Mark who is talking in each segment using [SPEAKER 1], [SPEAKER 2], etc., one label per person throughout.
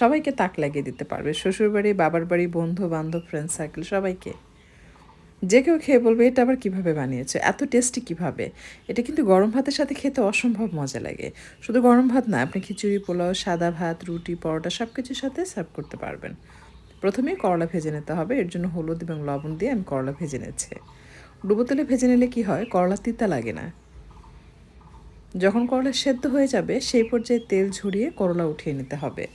[SPEAKER 1] সবাইকে তাক লাগিয়ে দিতে পারবে। শ্বশুরবাড়ি বাবার বাড়ি বন্ধু বান্ধব ফ্রেন্ড সার্কেল সবাইকে। যে কেউ খেয়ে বলবে, এটা আবার কীভাবে বানিয়েছে? এত টেস্টি কীভাবে? এটা কিন্তু গরম ভাতের সাথে খেতে অসম্ভব মজা লাগে। শুধু গরম ভাত না, আপনি খিচুড়ি, পোলাও, সাদা ভাত, রুটি, পরোটা সব কিছুর সাথে সার্ভ করতে পারবেন। প্রথমেই করলা ভেজে নিতে হবে। এর জন্য হলুদ এবং লবণ দিয়ে আমি করলা ভেজে নিচ্ছি। ডুবো তেলে ভেজে নিলে কি হয়? করলা তিতা লাগে না। যখন করলা সেদ্ধ হয়ে যাবে, সেই পর্যায়ে তেল ঝরিয়ে করলা উঠিয়ে নিতে হবে।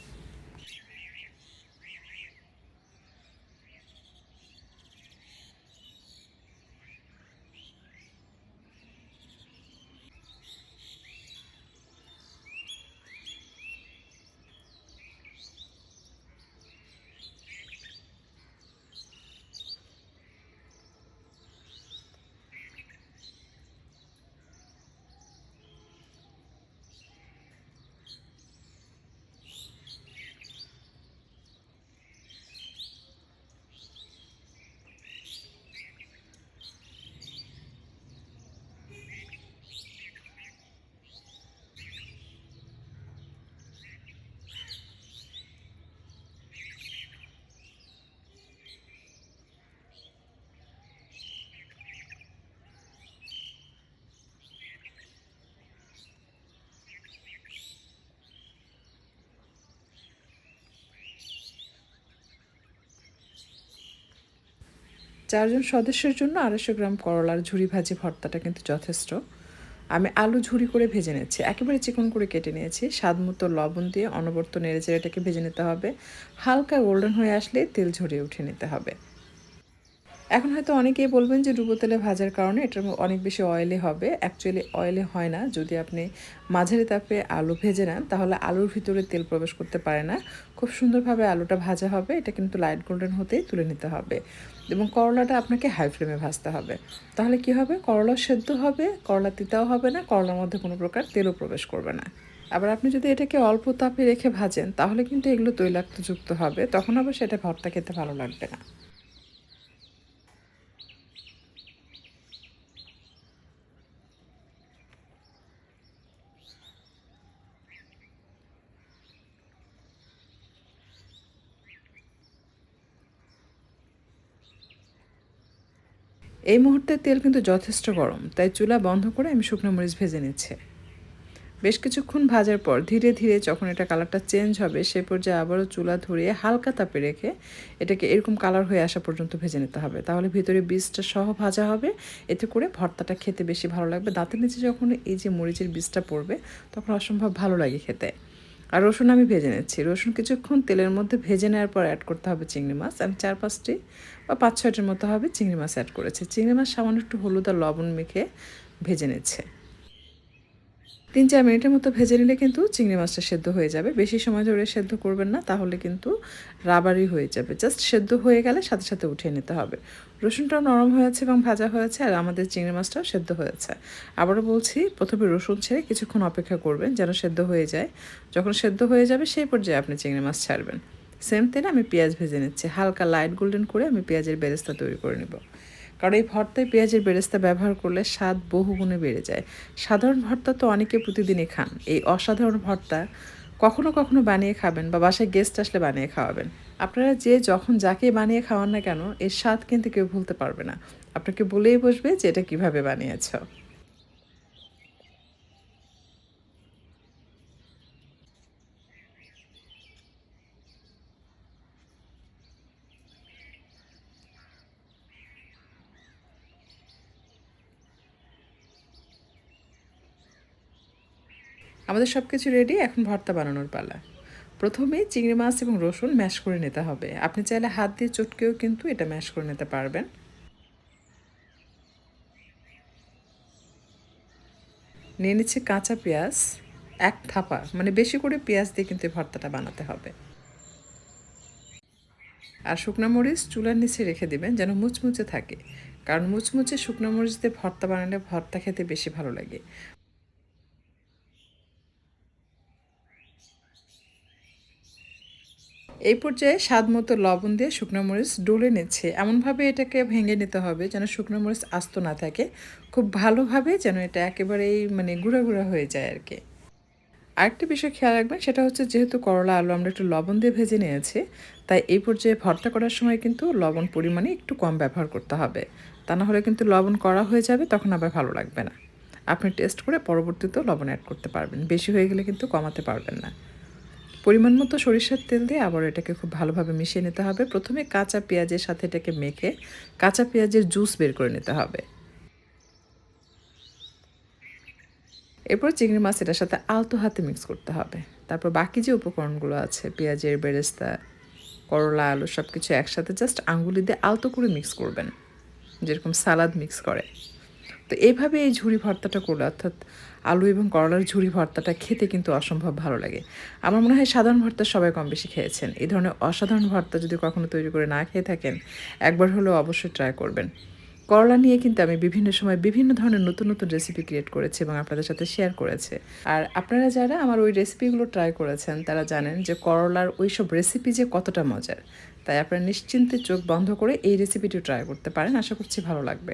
[SPEAKER 1] চারজন সদস্যের জন্য আড়াইশো গ্রাম করলার ঝুরি ভাজি ভর্তাটা কিন্তু যথেষ্ট। আমি আলু ঝুরি করে ভেজে নিয়েছি একেবারে চিকন করে কেটে নিয়েছি। স্বাদ মতো লবণ দিয়ে অনবর্ত নেড়ে চেড়ে এটাকে ভেজে নিতে হবে। হালকা গোল্ডেন হয়ে আসলে তেল ঝরিয়ে উঠে নিতে হবে। এখন হয়তো অনেকেই বলবেন যে ডুবো তেলে ভাজার কারণে এটার অনেক বেশি অয়েলে হবে। অ্যাকচুয়ালি অয়েলে হয় না। যদি আপনি মাঝারি তাপে আলু ভেজে নেন, তাহলে আলুর ভিতরে তেল প্রবেশ করতে পারে না। খুব সুন্দরভাবে আলুটা ভাজা হবে। এটা কিন্তু লাইট গোল্ডেন হতেই তুলে নিতে হবে। এবং করলাটা আপনাকে হাই ফ্লেমে ভাজতে হবে। তাহলে কি হবে? করলা সেদ্ধ হবে, করলা তিতাও হবে না, করলার মধ্যে কোনো প্রকার তেলও প্রবেশ করবে না। আবার আপনি যদি এটাকে অল্প তাপে রেখে ভাজেন, তাহলে কিন্তু এগুলো তৈলাক্তযুক্ত হবে। তখন আবার সেটা ভর্তা খেতে ভালো লাগবে না। এই মুহূর্তে তেল কিন্তু যথেষ্ট গরম, তাই চুলা বন্ধ করে আমি শুকনো মরিচ ভেজে নিচ্ছি। বেশ কিছুক্ষণ ভাজার পর ধীরে ধীরে যখন এটা কালারটা চেঞ্জ হবে, সে পর্যায়ে আবারও চুলা ধরিয়ে হালকা তাপে রেখে এটাকে এরকম কালার হয়ে আসা পর্যন্ত ভেজে নিতে হবে। তাহলে ভিতরে বীজটা সহ ভাজা হবে, এতে করে ভর্তাটা খেতে বেশি ভালো লাগবে। দাঁতের নিচে যখন এই যে মরিচের বীজটা পড়বে, তখন অসম্ভব ভালো লাগে খেতে। আর রসুন আমি ভেজে নিচ্ছি। রসুন কিছুক্ষণ তেলের মধ্যে ভেজে নেওয়ার পর অ্যাড করতে হবে চিংড়ি মাছ। আমি চার পাঁচটি বা পাঁচ ছয়টির মতো হবে চিংড়ি মাছ অ্যাড করেছি। চিংড়ি মাছ সামান্য একটু হলুদ আর লবণ মেখে ভেজে নিচ্ছে। তিন চার মিনিটের মতো ভেজে নিলে কিন্তু চিংড়ি মাছটা সেদ্ধ হয়ে যাবে। বেশি সময় ধরে সেদ্ধ করবেন না, তাহলে কিন্তু রাবারই হয়ে যাবে। জাস্ট সেদ্ধ হয়ে গেলে সাথে সাথে উঠিয়ে নিতে হবে। রসুনটাও নরম হয়েছে এবং ভাজা হয়েছে আর আমাদের চিংড়ি মাছটাও সেদ্ধ হয়েছে আবারও বলছি, প্রথমে রসুন ছেড়ে কিছুক্ষণ অপেক্ষা করবেন যেন সেদ্ধ হয়ে যায়। যখন সেদ্ধ হয়ে যাবে, সেই পর্যায়ে আপনি চিংড়ি মাছ ছাড়বেন। সেম তেলে আমি পেঁয়াজ ভেজে নিচ্ছি। হালকা লাইট গোল্ডেন করে আমি পেঁয়াজের বেরেস্তা তৈরি করে নেব। কারণ এই ভর্তায় পেঁয়াজের বেরেস্তা ব্যবহার করলে স্বাদ বহুগুণে বেড়ে যায়। সাধারণ ভর্তা তো অনেকে প্রতিদিনই খান। এই অসাধারণ ভর্তা কখনো কখনো বানিয়ে খাবেন বা বাসায় গেস্ট আসলে বানিয়ে খাওয়াবেন। আপনারা যে যখন যাকে বানিয়ে খাওয়ান না কেন, এর স্বাদ কিন্তু কেউ ভুলতে পারবে না। আপনাকে বলেই বসবে যে এটা কীভাবে বানিয়েছ। আমাদের সব কিছু রেডি এখন ভর্তা বানানোর পালা। প্রথমে চিংড়ি মাছ এবং রসুন ম্যাশ করে নিতে হবে। আপনি চাইলে হাত দিয়ে চটকেও কিন্তু এটা ম্যাশ করে নিতে পারবেন। নিয়ে নিচ্ছে কাঁচা পেঁয়াজ, এক থাপা মানে বেশি করে পেঁয়াজ দিয়ে কিন্তু ভর্তাটা বানাতে হবে। আর শুকনো মরিচ চুলার নিচে রেখে দেবেন যেন মুচমুচে থাকে। কারণ মুচমুচে শুকনো মরিচ দিয়ে ভর্তা বানালে ভর্তা খেতে বেশি ভালো লাগে। এই পর্যায়ে স্বাদ মতো লবণ দিয়ে শুকনো মরিচ ডলে নিচ্ছে। এমনভাবে এটাকে ভেঙে নিতে হবে যেন শুকনো মরিচ আস্ত না থাকে। খুব ভালোভাবে যেন এটা একেবারেই মানে গুঁড়া গুঁড়া হয়ে যায় আর কি। আরেকটা বিষয় খেয়াল রাখবেন, সেটা হচ্ছে যেহেতু করলা, আলু আমরা একটু লবণ দিয়ে ভেজে নিয়েছি, তাই এই পর্যায়ে ভর্তা করার সময় কিন্তু লবণ পরিমাণে একটু কম ব্যবহার করতে হবে। তা না হলে কিন্তু লবণ করা হয়ে যাবে, তখন আবার ভালো লাগবে না। আপনি টেস্ট করে পরবর্তীতেও লবণ অ্যাড করতে পারবেন। বেশি হয়ে গেলে কিন্তু কমাতে পারবেন না। পরিমাণ মতো সরিষার তেল দিয়ে আবার এটাকে খুব ভালোভাবে মিশিয়ে নিতে হবে। প্রথমে কাঁচা পেঁয়াজের সাথে এটাকে মেখে কাঁচা পেঁয়াজের জুস বের করে নিতে হবে। এরপর চিংড়ি মাছ এটার সাথে আলতো হাতে মিক্স করতে হবে। তারপর বাকি যে উপকরণগুলো আছে, পেঁয়াজের বেরেস্তা, করলা, আলু সব কিছু একসাথে জাস্ট আঙ্গুলি দিয়ে আলতো করে মিক্স করবেন। যেরকম সালাদ মিক্স করে। তো এইভাবে এই ঝুড়ি ভর্তাটা করলে, অর্থাৎ আলু এবং করলার ঝুড়ি ভর্তাটা খেতে কিন্তু অসম্ভব ভালো লাগে। আমার মনে হয় সাধারণ ভর্তা সবাই কম বেশি খেয়েছেন। এই ধরনের অসাধারণ ভর্তা যদি কখনো তৈরি করে না খেয়ে থাকেন, একবার হলেও অবশ্যই ট্রাই করবেন। করলা নিয়ে কিন্তু আমি বিভিন্ন সময় বিভিন্ন ধরনের নতুন নতুন রেসিপি ক্রিয়েট করেছি এবং আপনাদের সাথে শেয়ার করেছি। আর আপনারা যারা আমার ওই রেসিপিগুলো ট্রাই করেছেন, তারা জানেন যে করলার ওই সব রেসিপি যে কতটা মজার। তাই আপনারা নিশ্চিন্তে চোখ বন্ধ করে এই রেসিপিটি ট্রাই করতে পারেন। আশা করছি ভালো লাগবে।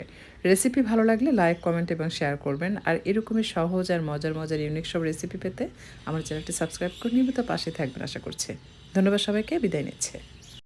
[SPEAKER 1] রেসিপি ভালো লাগলে লাইক কমেন্ট এবং শেয়ার করবেন। আর এরকমই সহজ আর মজার মজার ইউনিক সব রেসিপি পেতে আমার চ্যানেলটি সাবস্ক্রাইব করে নিয়মিত পাশে থাকবেন, আশা করছি। ধন্যবাদ সবাইকে, বিদায় নিচ্ছে।